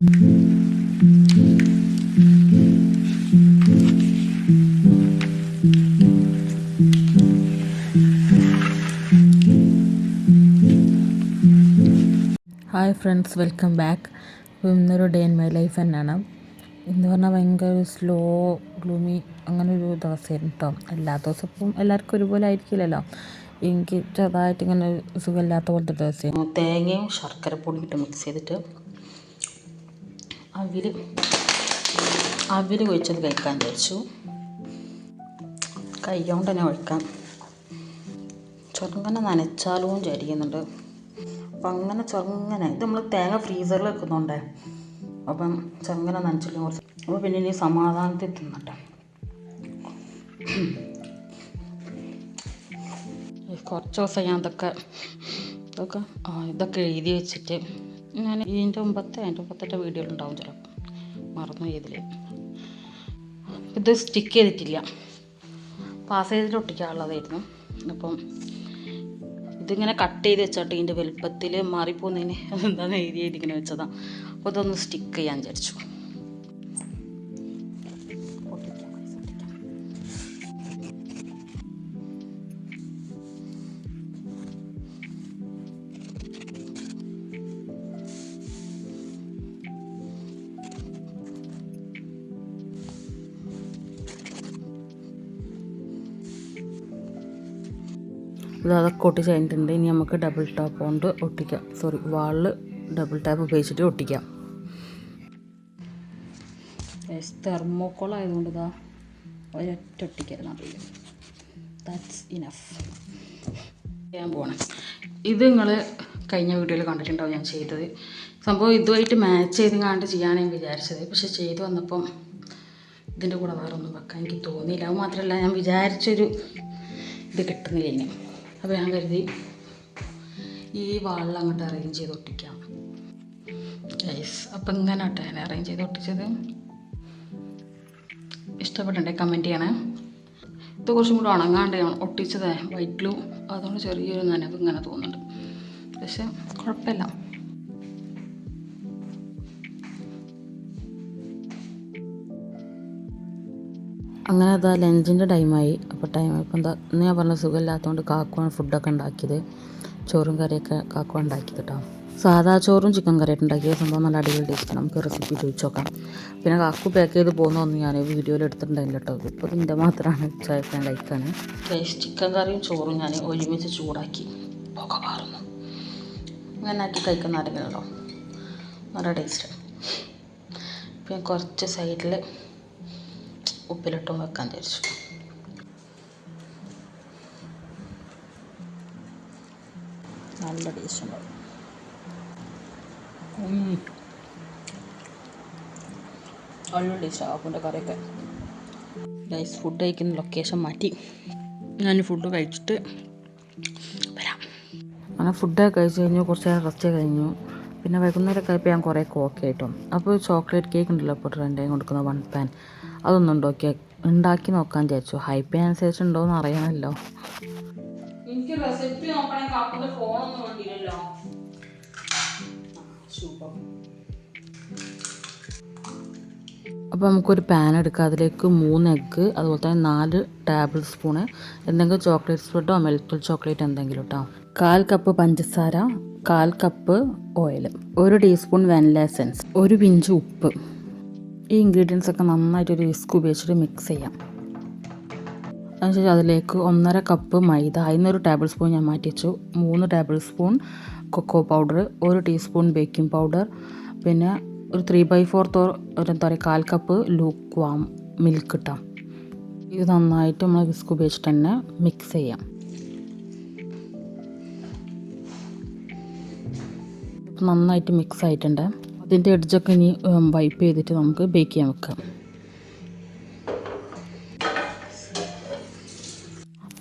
Hi friends welcome back ഇന്നൊരു day in my life തന്നെയാണ്. എന്ന് പറഞ്ഞാൽ ഭയങ്കര സ്ലോ ഗ്ലൂമി അങ്ങനെ ഒരു ദിവസമായിരുന്നു കേട്ടോ എല്ലാ ദിവസവും ഇപ്പം എല്ലാവർക്കും ഒരുപോലെ ആയിരിക്കില്ലല്ലോ. എനിക്ക് ചെറുതായിട്ട് ഇങ്ങനെ സുഖമില്ലാത്ത പോലത്തെ ദിവസമായിരുന്നു. തേങ്ങയും ശർക്കര പൊടി ഇട്ട് മിക്സ് ചെയ്തിട്ട് അവിൽ അവിൽ ഒഴിച്ചത് കഴിക്കാൻ വിചാരിച്ചു. കൈകൊണ്ട് തന്നെ ഒഴിക്കാം. ചെറുങ്ങനെ നനച്ചാലും വിചാരിക്കുന്നുണ്ട്. അപ്പം അങ്ങനെ ചെറുങ്ങനെ ഇത് നമ്മൾ തേങ്ങ ഫ്രീസറിൽ വെക്കുന്നുണ്ടേ അപ്പം ചെറുങ്ങനെ നനച്ചിട്ട് കുറച്ച് അപ്പോൾ പിന്നെ ഇനി സമാധാനത്തിൽ തിന്നട്ടെ. കുറച്ച് ദിവസം ഞാൻ ഇതൊക്കെ ഇതൊക്കെ ഇതൊക്കെ എഴുതി വെച്ചിട്ട് ഞാൻ ഇതിന്റെ മുമ്പത്തെ അതിന്റെ മുമ്പത്തെ വീഡിയോയിലുണ്ടാവും ചിലപ്പോൾ മറന്നു ഇതിൽ ഇത് സ്റ്റിക്ക് ചെയ്തിട്ടില്ല. പാസ് ചെയ്തിട്ട് ഒട്ടിക്കാനുള്ളതായിരുന്നു. അപ്പം ഇതിങ്ങനെ കട്ട് ചെയ്ത് വെച്ചോട്ടെ ഇതിന്റെ വലുപ്പത്തിൽ മാറിപ്പോകുന്നതിന്. എന്താണെന്ന് എഴുതി എഴുതി ഇങ്ങനെ വെച്ചതാണ് അപ്പോൾ ഇതൊന്ന് സ്റ്റിക്ക് ചെയ്യാൻ വിചാരിച്ചു. ഇത് അതൊക്കെ ഒട്ടിച്ച് കഴിഞ്ഞിട്ടുണ്ട് ഇനി നമുക്ക് ഡബിൾ ടാപ്പ് കൊണ്ട് ഒട്ടിക്കാം. സോറി വാളിൽ ഡബിൾ ടാപ്പ് ഉപയോഗിച്ചിട്ട് ഒട്ടിക്കാം. തെർമോക്കോൾ ആയതുകൊണ്ട് ഇതാ ഒരൊറ്റ അറിയില്ല ദാറ്റ്സ് ഇനഫ് ചെയ്യാൻ പോകണം ഇത് നിങ്ങൾ കഴിഞ്ഞ വീഡിയോയിൽ കണ്ടിട്ടുണ്ടാവും ഞാൻ ചെയ്തത്. സംഭവം ഇതുമായിട്ട് മാച്ച് ചെയ്ത് കണ്ട് ചെയ്യാനാണ് ഞാൻ വിചാരിച്ചത്. പക്ഷെ ചെയ്ത് വന്നപ്പം ഇതിന്റെ കൂടെ വേറെ ഒന്നും വെക്കാൻ എനിക്ക് തോന്നിയില്ല. അത് മാത്രമല്ല ഞാൻ വിചാരിച്ചൊരു ഇത് കിട്ടുന്നില്ല ഇനി. അപ്പോൾ ഞാൻ കരുതി ഈ വാളിൽ അങ്ങോട്ട് അറേഞ്ച് ചെയ്ത് ഒട്ടിക്കാം. യെസ് അപ്പം ഇങ്ങനെ ആട്ടെ ഞാൻ അറേഞ്ച് ചെയ്ത് ഒട്ടിച്ചത്. ഇഷ്ടപ്പെട്ടുണ്ടെ കമന്റ് ചെയ്യണേ? ഇത് കുറച്ചും കൂടി ഉണങ്ങാണ്ട് ഒട്ടിച്ചത് വൈറ്റ് ഗ്ലൂ അതുകൊണ്ട് ചെറിയൊരു നനവ് ഇങ്ങനെ തോന്നുന്നുണ്ട്. പക്ഷെ കുഴപ്പമില്ല. അങ്ങനെ അതാ ലഞ്ചിന്റെ ടൈമായി. അപ്പോൾ ടൈം എന്താ ഇന്ന് ഞാൻ പറഞ്ഞ സുഖമില്ലാത്തതുകൊണ്ട് കാക്കുവാണ് ഫുഡൊക്കെ ഉണ്ടാക്കിയത്. ചോറും കറിയൊക്കെ കാക്കുവാണ് ഉണ്ടാക്കിയത് കേട്ടോ സാധാ ചോറും ചിക്കൻ കറിയായിട്ട് ഉണ്ടാക്കിയ സംഭവം നല്ല അടിപൊളി ടേസ്റ്റ് നമുക്ക് റെസിപ്പി ചോദിച്ചു നോക്കാം. പിന്നെ കാക്കു പാക്ക് ചെയ്ത് പോകുന്നതൊന്നും ഞാൻ വീഡിയോയിൽ എടുത്തിട്ടുണ്ടായില്ല കേട്ടോ ഇപ്പോൾ ഇതിന്റെ മാത്രമാണ് ഉച്ചയ്ക്കാൻ ലൈക്കാണ് ചിക്കൻ കറിയും ചോറും ഞാൻ ഒരുമിച്ച് ചൂടാക്കി. പാറുന്നു. അങ്ങനെ ആക്കി കഴിക്കുന്ന ആരെങ്കിലും ഉണ്ടോ? നല്ല ടേസ്റ്റ് പിന്നെ കുറച്ച് സൈഡിൽ ഉപ്പിലിട്ടും വെക്കാൻ വിചാരിച്ചു. നല്ല ടേസ്റ്റ്. നല്ല ടേസ്റ്റ് ആപ്പിന്റെ കറിയൊക്കെ. ഗൈസ് ഫുഡ് കഴിക്കുന്ന ലൊക്കേഷൻ മാറ്റി. ഞാൻ ഫുഡ് കഴിച്ചിട്ട് വരാം. അങ്ങനെ ഫുഡൊക്കെ കഴിച്ച് കഴിഞ്ഞു കുറച്ച് നേരം റെസ്റ്റ് കഴിഞ്ഞു. പിന്നെ വൈകുന്നേരം കഴിപ്പോൾ ഞാൻ കുറേ കോക്ക് ആയിട്ടും. അപ്പോൾ ചോക്ലേറ്റ് കേക്ക് ഉണ്ടല്ലോ ഇപ്പോൾ ട്രെൻഡായി കൊടുക്കുന്ന വൺ പാൻ അതൊന്നും ഉണ്ടാക്കി ഉണ്ടാക്കി നോക്കാൻ വിചാരിച്ചു. ഹൈപ്പ് അനുസരിച്ച് ഉണ്ടോയെന്ന് അറിയണമല്ലോ എനിക്ക് റെസിപ്പി നോക്കണേ കാപ്പിന്റെ ഫോണൊന്നും വേണ്ടിയില്ലല്ലോ സൂപ്പർ അപ്പോൾ നമുക്കൊരു പാൻ എടുക്കാം. അതിലേക്ക് മൂന്ന് എഗ്ഗ് അതുപോലെ തന്നെ നാല് ടേബിൾ സ്പൂണ് എന്തെങ്കിലും ചോക്ലേറ്റ് സ്പ്രെഡോ മെൽക്കൽ ചോക്ലേറ്റ് എന്തെങ്കിലും കേട്ടോ കാൽ കപ്പ് പഞ്ചസാര കാൽ കപ്പ് ഓയിൽ ഒരു ടീസ്പൂൺ വെനില എസെൻസ് ഒരു പിഞ്ച് ഉപ്പ്. ഈ ഇൻഗ്രീഡിയൻസ് ഒക്കെ നന്നായിട്ട് ഒരു വിസ്ക് ഉപയോഗിച്ചിട്ട് മിക്സ് ചെയ്യാം. അതിനുശേഷം അതിലേക്ക് ഒന്നര കപ്പ് മൈദ അതിനൊരു ടേബിൾ സ്പൂൺ ഞാൻ മാറ്റി വെച്ചു. മൂന്ന് ടേബിൾ സ്പൂൺ കൊക്കോ പൗഡർ ഒരു ടീസ്പൂൺ ബേക്കിംഗ് പൗഡർ പിന്നെ ഒരു ത്രീ ബൈ ഫോർത്ത് ഒരു എന്താ പറയുക കാൽ കപ്പ് ലൂക്ക് വാം മിൽക്ക് ഇട്ടാം. ഇത് നന്നായിട്ട് നമ്മൾ വിസ്ക് ഉപയോഗിച്ചിട്ട് തന്നെ മിക്സ് ചെയ്യാം. നന്നായിട്ട് മിക്സ് ആയിട്ടുണ്ട്. അതിന്റെ എഡ്ജൊക്കെ ഇനി വൈപ്പ് ചെയ്തിട്ട് നമുക്ക് ബേക്ക് ചെയ്യാൻ വെക്കാം.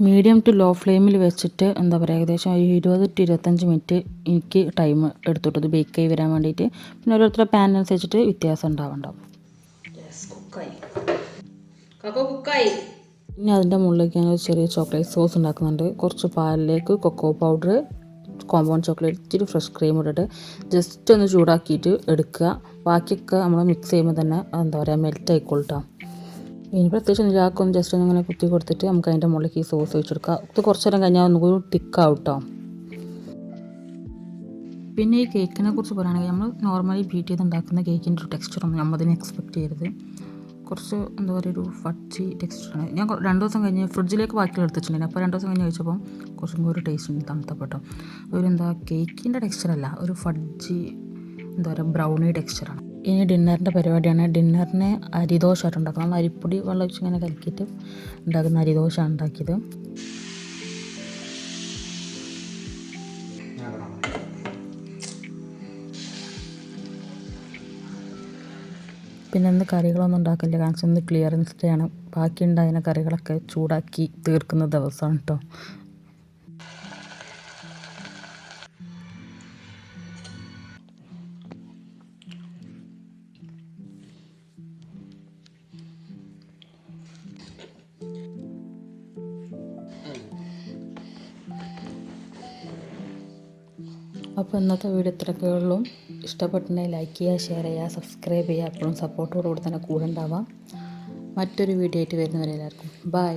മീഡിയം ടു ലോ ഫ്ലെയിമിൽ വെച്ചിട്ട് എന്താ പറയുക ഏകദേശം ഒരു ഇരുപത് ടു ഇരുപത്തഞ്ച് മിനിറ്റ് എനിക്ക് ടൈം എടുത്തിട്ടത് ബേക്ക് ആയി വരാൻ വേണ്ടിയിട്ട്. പിന്നെ ഓരോരുത്തരുടെ പാൻ അനുസരിച്ചിട്ട് വ്യത്യാസം ഉണ്ടാവുണ്ടാവും. കുക്കായി ഇനി അതിന്റെ മുകളിലേക്ക് ഞാൻ ഒരു ചെറിയ ചോക്ലേറ്റ് സോസ് ഉണ്ടാക്കുന്നുണ്ട്. കുറച്ച് പാലിലേക്ക് കൊക്കോ പൗഡർ കോമ്പൗണ്ട് ചോക്ലേറ്റ് ഇച്ചിരി ഫ്രഷ് ക്രീം ഇട്ടിട്ട് ജസ്റ്റ് ഒന്ന് ചൂടാക്കിയിട്ട് എടുക്കുക. ബാക്കിയൊക്കെ നമ്മൾ മിക്സ് ചെയ്യുമ്പോൾ തന്നെ എന്താ പറയുക മെൽറ്റ് ആയിക്കോളട്ടോ. ഇനി പ്രത്യേകിച്ച് ഒന്നും ചാക്കൊന്ന് ജസ്റ്റ് ഒന്ന് ഇങ്ങനെ കുത്തി കൊടുത്തിട്ട് നമുക്ക് അതിന്റെ മുകളിലേക്ക് ഈ സോസ് വെച്ചെടുക്കുക ഇത് കുറച്ച് നേരം കഴിഞ്ഞാൽ ഒന്നുകൂടി തിക്കാവും കേട്ടോ പിന്നെ ഈ കേക്കിനെ കുറിച്ച് പറയുകയാണെങ്കിൽ നമ്മൾ നോർമലി ബീറ്റ് ചെയ്ത് ഉണ്ടാക്കുന്ന കേക്കിന്റെ ഒരു ടെക്സ്ചറൊന്നും നമ്മളതിനെ എക്സ്പെക്റ്റ് ചെയ്യരുത്. കുറച്ച് എന്താ പറയുക ഒരു ഫഡ്ജി ടെക്സ്ചറാണ് ഞാൻ രണ്ട് ദിവസം കഴിഞ്ഞ് ഫ്രിഡ്ജിലേക്ക് വാക്കി എടുത്തിട്ടുണ്ടായിരുന്നു അപ്പോൾ രണ്ട് ദിവസം കഴിഞ്ഞ് കഴിച്ചപ്പം കുറച്ചും കൂടി ടേസ്റ്റ് ഉണ്ട് തണുത്തപ്പെട്ടോ ഒരു എന്താ കേക്കിന്റെ ടെക്സ്ചറല്ല ഒരു ഫഡ്ജി എന്താ പറയുക ബ്രൗണി ടെക്സ്ചറാണ് ഇനി ഡിന്നറിന്റെ പരിപാടിയാണ്. ഡിന്നറിന് അരിദോഷമായിട്ട് ഉണ്ടാക്കുന്നത് നമ്മൾ അരിപ്പൊടി വെള്ളം ഒഴിച്ച് ഇങ്ങനെ കലക്കിയിട്ട് ഉണ്ടാക്കുന്ന അരിദോഷമാണ് ഉണ്ടാക്കിയത്. പിന്നെ ഇന്ന് കറികളൊന്നും ഉണ്ടാക്കില്ല കാരണം ഇന്ന് ക്ലിയറൻസ് ഡേ ആണ് ബാക്കി ഉണ്ടായ കറികളൊക്കെ ചൂടാക്കി തീർക്കുന്ന ദിവസമാണ് കേട്ടോ അപ്പോൾ ഇന്നത്തെ വീഡിയോ ഇത്രയൊക്കെ ഉള്ളൂ. ഇഷ്ടപ്പെട്ടിട്ടുണ്ടെങ്കിൽ ലൈക്ക് ചെയ്യുക ഷെയർ ചെയ്യുക സബ്സ്ക്രൈബ് ചെയ്യുക. എപ്പോഴും സപ്പോർട്ടോടുകൂടി തന്നെ കൂടെ ഉണ്ടാവാം മറ്റൊരു വീഡിയോ ആയിട്ട് വരുന്നവരെല്ലാവർക്കും ബൈ